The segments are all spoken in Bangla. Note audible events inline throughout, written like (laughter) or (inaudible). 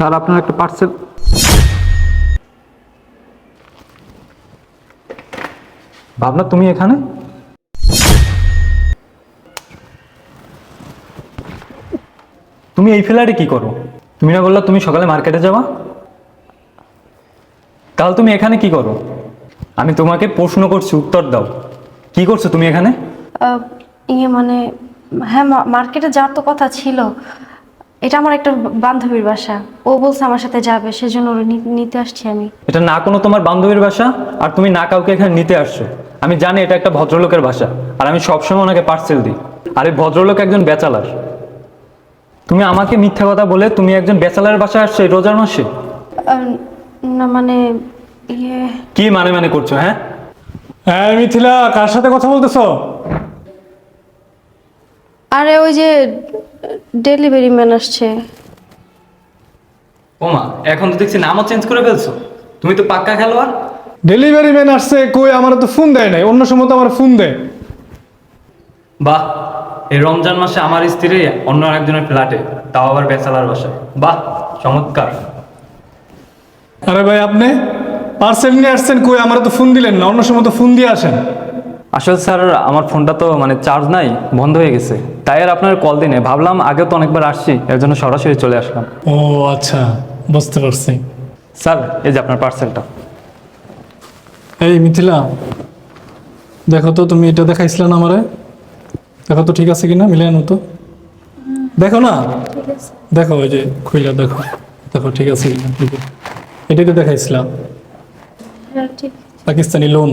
স্যার, আপনার একটা পার্সেল ভাবনা, তুমি এখানে? তুমি এই ফ্ল্যাটে কি করো? তুমি না বললা তুমি সকালে মার্কেটে যাবা? তাহলে তুমি এখানে কি করো? আমি তোমাকে প্রশ্ন করছি, উত্তর দাও। কি করছ তুমি এখানে? ইয়ে মানে হ্যাঁ মার্কেটে যাওয়ার তো কথা ছিল। এটা আমার একটা বান্ধবীর বাসা। ও বলছে আমার সাথে যাবে সেজন্য ওরে নিতে আসছি আমি। এটা না কোনো তোমার বান্ধবীর বাসা আর তুমি না কাউকে এখানে নিতে আসছো। আমি জানি এটা একটা ভদ্রলোকের বাসা আর আমি সবসময় ওনাকে পার্সেল দিই। আর এই ভদ্রলোক একজন বেচালার তুমি আমাকে মিথ্যা কথা বলে তুমি একজন বেচালার বাসায় আসছো এই রোজার মাসে? না মানে ইয়ে কি মানে মানে করছ হ্যাঁ? হ্যাঁ মিথিলা কার সাথে কথা বলতেছো? আরে ওই যে ডেলিভারি ম্যান আসছে। ওমা এখন তো দেখছি নামও চেঞ্জ করে ফেলছো। তুমি তো পাক্কা খেলোয়াড়। ডেলিভারি ম্যান আসছে কই আমার তো ফোন দেয় নাই অন্য সময় তো আমার ফোন দেয়। বাহ এই রমজান মাসে আমার স্ত্রী অন্য একজনের ফ্ল্যাটে তাও আবার বেচালার বাসায়। বাহ চমৎকার। আরে ভাই আপনি পার্সেল নিয়ে আসছেন কই আমার তো ফোন দিলেন না অন্য সময় তো ফোন দিয়ে আসেন। আসলে স্যার আমার ফোনটা তো মানে চার্জ নাই বন্ধ হয়ে গেছে। তাই আর আপনার কল দিনে। ভাবলাম আগে তো অনেকবার আসছি এর জন্য সরাসরি চলে আসলাম। ও আচ্ছা বুঝতে পারছি। স্যার এই যে আপনার পার্সেলটা এই মিথিলা দেখো তো তুমি এটা দেখাইছিলে না আমারে? দেখো তো ঠিক আছে কিনা মিলে আনো তো। দেখো না? দেখো ওই যে খুইলা দেখো। দেখো ঠিক আছে কিনা এটাই তো দেখাইছিলাম। হ্যাঁ ঠিক। পাকিস্তানি লোন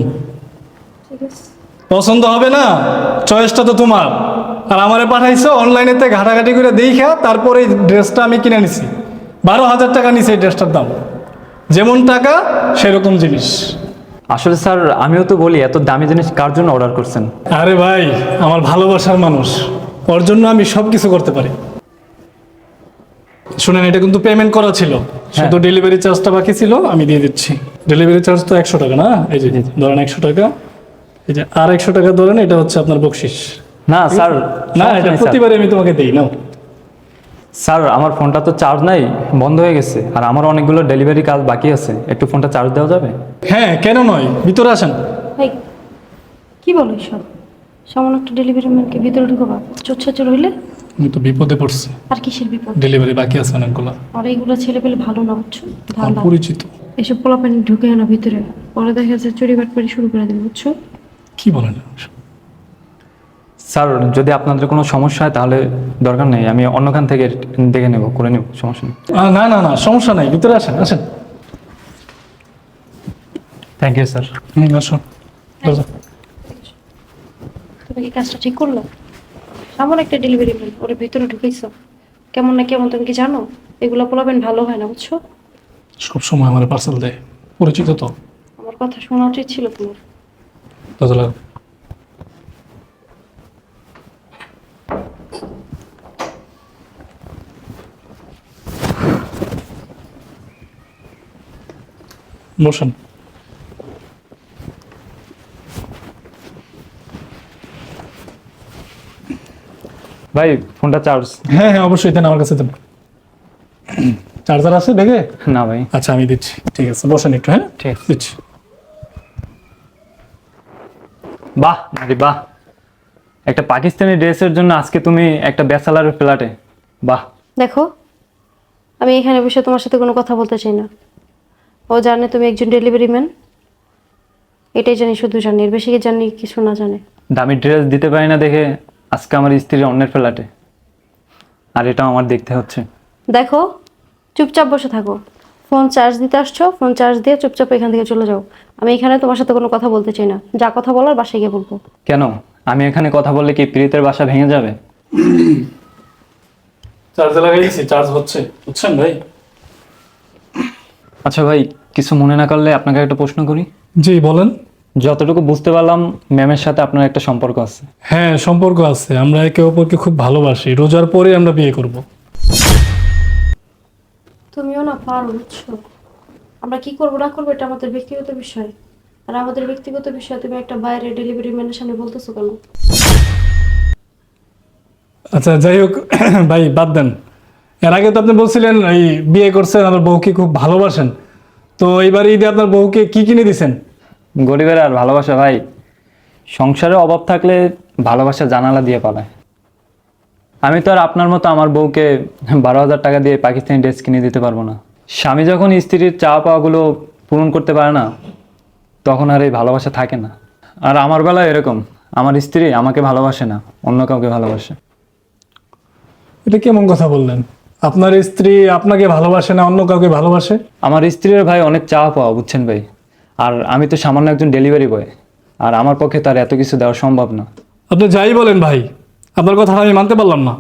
ঠিক আছে। পছন্দ হবে না? চয়েসটা তো তোমার। আর আমারে পাঠাইছো অনলাইনেতে ঘাটাঘাটি করে দেখা তারপরে এই ড্রেসটা আমি কিনে নিছি। বারো হাজার টাকা নিছে এই ড্রেসটার দাম। যেমন টাকা সেরকম জিনিস। আসলে স্যার আমিও তো বলি এত দামি জিনিস কার জন্য অর্ডার করছেন? আরে ভাই আমার ভালোবাসার মানুষ। ওর জন্য আমি সব কিছু করতে পারি। শুনেন এটা কিন্তু পেমেন্ট করা ছিল। শুধু ডেলিভারি চার্জটা বাকি ছিল আমি দিয়ে দিচ্ছি। ডেলিভারি চার্জ তো একশো টাকা না? এই যে ধরেন একশো টাকা। এই যে আর একশো টাকা ধরেন এটা হচ্ছে আপনার বকশিস। না স্যার না এটা প্রতিবারে আমি তোমাকে দিই নাও। স্যার আমার ফোনটা তো চার্জ নাই বন্ধ হয়ে গেছে আর আমার অনেকগুলো ডেলিভারি কাজ বাকি আছে একটু ফোনটা চার্জ দেওয়া যাবে? হ্যাঁ কেন নয় ভিতরে আসেন। এই কি বলো সব সামান্য একটা ডেলিভারি ম্যানকে ভিতরে ঢুকবা চোচ্ছাচর হইলে? আমি তো বিপদে পড়ছি। আর কিসের বিপদ? ডেলিভারি বাকি আছে অনেকগুলো। আর এইগুলো ছেলে পেলে ভালো না বুঝছ? আমার ভালো পরিচিত এসব পোলাপানি ঢুকে না ভিতরে পরে দেখা যাচ্ছে চুরি বাটপারি শুরু করে দেবে বুঝছ? কি বলেন? স্যার যদি আপনাদের কোনো সমস্যা হয় তাহলে দরকার নেই। আমি অন্যখান থেকে দেখে নেব করে নেব সমস্যা নেই। না না না সমস্যা নাই ভিতরে আসেন আসেন। থ্যাংক ইউ স্যার হুম আসো। তুমি কি কাজটা ঠিক করল? সামান্য একটা ডেলিভারি ম্যান ওর ভিতরে ঢুকেইছো। কেমন না কেমন তুমি কি জানো? এগুলো পোলাবেন ভালো হয় না বুঝছ? সব সময় আমার পার্সেল দেয়। পরিচিত তো। আমার কথা শোনা উচিত ছিল তোমার। দরজা লাগো। বসেন। ভাই ফোনটা চার্জ হ্যাঁ হ্যাঁ অবশ্যই দেন আমার কাছে দেন। চার্জার আছে দেখে না ভাই। আচ্ছা আমি দিচ্ছি। ঠিক আছে বসেন একটু হ্যাঁ? ঠিক আছে। দিচ্ছি। বাহ নারী বাহ। একটা পাকিস্তানি ড্রেসের জন্য আজকে তুমি একটা ব্যাচেলারের ফ্ল্যাটে বাহ। দেখো আমি এখানে বসে তোমার সাথে কোনো কথা বলতে চাই না। ও জানে তুমি একজন ডেলিভারি ম্যান এটাই জানি শুধু জানি এর বেশি জানি কিছু না জানে। দামি ড্রেস দিতে পারি না দেখে আজকে আমার স্ত্রী অন্যের ফ্ল্যাটে আর এটাও আমার দেখতে হচ্ছে। দেখো চুপচাপ বসে থাকো। ফোন চার্জ দিতে আসছো ফোন চার্জ দিয়ে চুপচাপ এখান থেকে চলে যাও। আমি এখানে তোমার সাথে কোনো কথা বলতে চাই না। যা কথা বলার বাসায় গিয়ে বলব। কেন? আমি এখানে কথা বললে কি প্রীতের বাসা ভেঙে যাবে? চার্জার লাগাইছি চার্জ হচ্ছে। বুঝছেন ভাই? আচ্ছা ভাই কিছু মনে না করলে আপনাকে একটা প্রশ্ন করি। জি বলেন। যতটুকু বুঝতে পারলাম ম্যামের সাথে আপনার একটা সম্পর্ক আছে। হ্যাঁ সম্পর্ক আছে। আমরা একে অপরকে খুব ভালোবাসি। রোজার পরে আমরা বিয়ে করব। তুমিও না পারো বুঝছ আমরা কি করব না করব এটা আমাদের ব্যক্তিগত বিষয়। আর আমাদের ব্যক্তিগত বিষয় তুমি একটা বাইরে ডেলিভারি ম্যানের সামনে বলতেছো কেন? আচ্ছা যাই হোক (coughs) ভাই বাদ দেন। এর আগে তো আপনি বলছিলেন এই বিয়ে করছেন আপনার বউকে খুব ভালোবাসেন। তো এইবার ঈদে আপনার বউকে কি কিনে দিছেন? গরিবের আর ভালোবাসা ভাই। সংসারে অভাব থাকলে ভালোবাসা জানালা দিয়ে পালায়। আমি তো আর আপনার মতো আমার বউকে বারো হাজার টাকা দিয়ে পাকিস্তানি ড্রেস কিনে দিতে পারব না। স্বামী যখন স্ত্রীর চাওয়া পাওয়াগুলো পূরণ করতে পারে না তখন আর এই ভালোবাসা থাকে না। আর আমার বেলায় এরকম আমার স্ত্রী আমাকে ভালোবাসে না অন্য কাউকে ভালোবাসে। এটা কেমন কথা বললেন? আপনার স্ত্রী আপনাকে ভালোবাসে না অন্য কাউকে ভালোবাসে? আমার স্ত্রীর ভাই অনেক চাওয়া পাওয়া বুঝছেন ভাই? আর আমি তো সামান্য একজন ডেলিভারি বয় আর আমার পক্ষে তার এত কিছু দেওয়া সম্ভব না। আপনি যাই বলেন ভাই আপনার কথা আমি মানতে পারলাম না।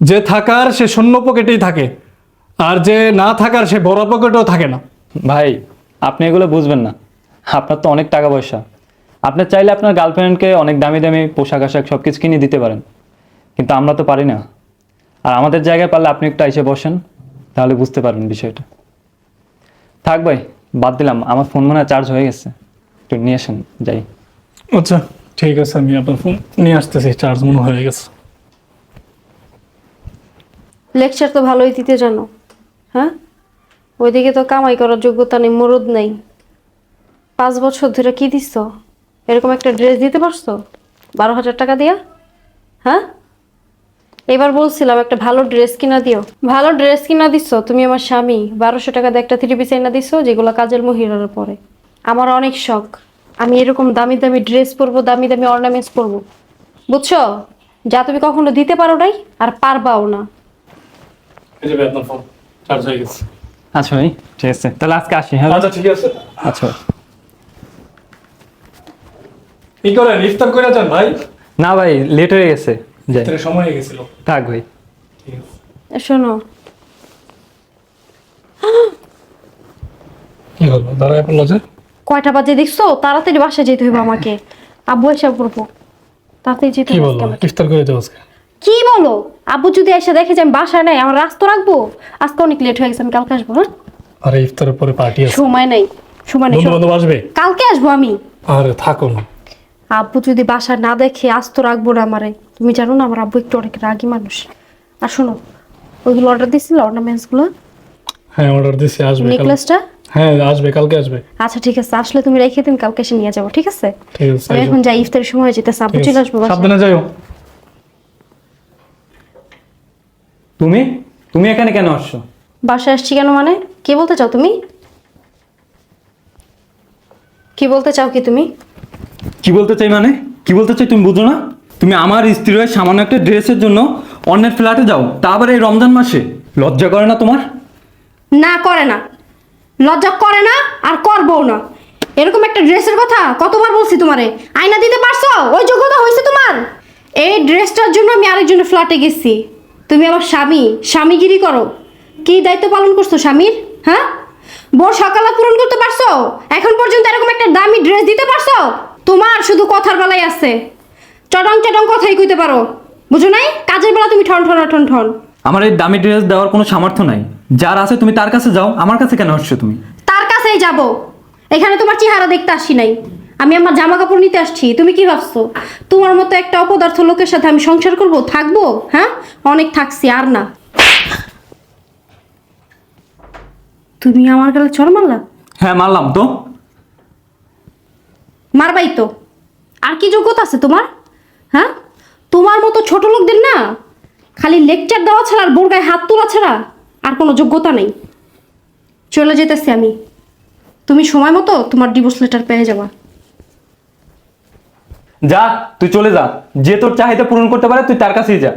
যে থাকার সে শূন্য পকেটেই থাকে আর যে না থাকার সে বড় পকেটেও থাকে না। ভাই আপনি এগুলো বুঝবেন না। আপনার তো অনেক টাকা পয়সা। আপনি চাইলে আপনার গার্লফ্রেন্ডকে অনেক দামি দামি পোশাক আশাক সব কিছু কিনে দিতে পারেন। কিন্তু আমরা তো পারি না। আর আমাদের জায়গায় পারলে আপনি একটু এসে বসেন তাহলে বুঝতে পারবেন বিষয়টা। থাক ভাই বাদ দিলাম। আমার ফোন মনে হয় চার্জ হয়ে গেছে। একটু নিয়ে আসেন যাই। আচ্ছা। ঠিক আছে, আমি আপনার ফোন নিয়ে আসতেছি চার্জ মনে হয়ে গেছে। লেকচার তো ভালোই দিতে জানো হ্যাঁ? ওইদিকে তো কামাই করার যোগ্যতা নেই, মরদ নেই। পাঁচ বছর ধরে কি দিচ্ছ এরকম একটা ড্রেস দিতে পারছ? বারো হাজার টাকা দিয়া হ্যাঁ? এবার বলছিলাম, একটা ভালো ড্রেস কিনা দিও। ভালো ড্রেস কিনা দিচ্ছ তুমি আমার স্বামী, বারোশো টাকা দিয়ে একটা থ্রি পিস এনে দিচ্ছ যেগুলো কাজের মহিলার পরে। আমার অনেক শখ। আমি এরকম দামি দামি ড্রেস পরবো দামি দামি অর্নামেন্টস পরবো। বুঝছ? যা তুমি কখনো দিতে পারো নাই আর পারবাও না। এই যে ভাই আপনার ফোন চার্জ হয়ে গেছে। আচ্ছা ভাই ঠিক আছে। তাহলে আজকে আসি হ্যাঁ? আচ্ছা ঠিক আছে। আচ্ছা কি করেন? ইফতার করে যান ভাই? না ভাই লেট হয়ে গেছে। যাই। ইফতারের সময় হয়ে গেছিল। থাক ভাই। ঠিক আছে। শোনো। কি হলো? দাঁড়ায় পড়ল যে কয়টা বাজে দেখছ? তাড়াতাড়ি বাসায় যেতে হবে আমাকে। আব্বু এসে পড়ব। তাড়াতাড়ি যেতে কি হবে আজকে আমাকে। ইফতার করে যাও আজকে। কি বলো? আব্বু যদি এসে দেখে যে আমি বাসায় নাই আমার রাস্তা রাখব? আজকে অনেক লেট হয়ে গেছে আমি কালকে আসব হ্যাঁ? আরে ইফতারের পরে পার্টি আছে। সময় নাই সময় নেই বন্ধু বান্ধব আসবে? কালকে আসব আমি। আরে থাকো না। আব্বু যদি বাসায় না দেখে আজ তো রাখব না আমারে। তুমি জানো না আমার আব্বু একটু অনেক রাগী মানুষ। আর শোনো ওইগুলো অর্ডার দিছিল অর্নামেন্টসগুলো হ্যাঁ অর্ডার দিছি আসবে কাল- নেকলেসটা হ্যাঁ আসবে কালকে আসবে। আচ্ছা ঠিক আছে আসলে তুমি রেখে তুমি কালকে এসে নিয়ে যাব ঠিক আছে? ঠিক আছে আমি এখন যাই ইফতারের সময় আব্বু ঠিক চলে। আসব সাবধানে যাইও। তুমি? তুমি এখানে কেন আসছো? বাসায় আসছি কেন মানে? কি বলতে চাও তুমি? কি বলতে চাও কি তুমি? কি বলতে চাই মানে? কি বলতে চাই তুমি বুঝো না? তুমি আমার স্ত্রী হয়ে সামান্য একটা ড্রেসের জন্য অন্যের ফ্ল্যাটে যাও তা আবার এই রমজান মাসে? লজ্জা করে না তোমার? না করে না। লজ্জা করে না আর করবও না। এরকম একটা ড্রেসের কথা কতবার বলছি তোমারে? আয়না দিতে পারছ? ওই যোগ্যতা হয়েছে তোমার? এই ড্রেসটার জন্য আমি আরেকজনের ফ্ল্যাটে গেছি। তুমি আমার স্বামী, স্বামীগিরি করো। কি দায়িত্ব পালন করছ স্বামীর? হ্যাঁ? বোর সকালে পূরণ করতে পারছ? এখন পর্যন্ত এরকম একটা দামি ড্রেস দিতে পারছ? তোমার শুধু কথার বেলায় আছে। চটং চটং কথাই কইতে পারো। বুঝো নাই? কাজের বেলা তুমি ঠন ঠন ঠন ঠন আমার এই দামি ড্রেস দেওয়ার কোনো সামর্থ্য নাই। যার আছে তুমি তার কাছে যাও আমার কাছে কেন আসছো তুমি? তার কাছেই যাব। এখানে তোমার চেহারা দেখতে আসি নাই। আমি আমার জামা কাপড় নিতে আসছি তুমি কি ভাবছ? তোমার মতো একটা অপদার্থ লোকের সাথে আমি সংসার করব থাকব? হ্যাঁ? অনেক থাকছি আর না। তুমি আমার গালে চর মারলা? হ্যাঁ মারলাম তো। মারবাই তো। আর কি যোগ্যতা আছে তোমার? হ্যাঁ? তোমার মতো ছোট লোকদের না খালি লেকচার দেওয়া ছাড়া আর বোরগায় হাত তোলা ছাড়া আর কোনো যোগ্যতা নেই। চলে যেতেছি আমি। তুমি সময় মতো তোমার ডিভোর্স লেটার পেয়ে যাবা। যা, তুই চলে যা। যে তোর চাহিদা পূরণ করতে পারে, তুই তার কাছেই যা।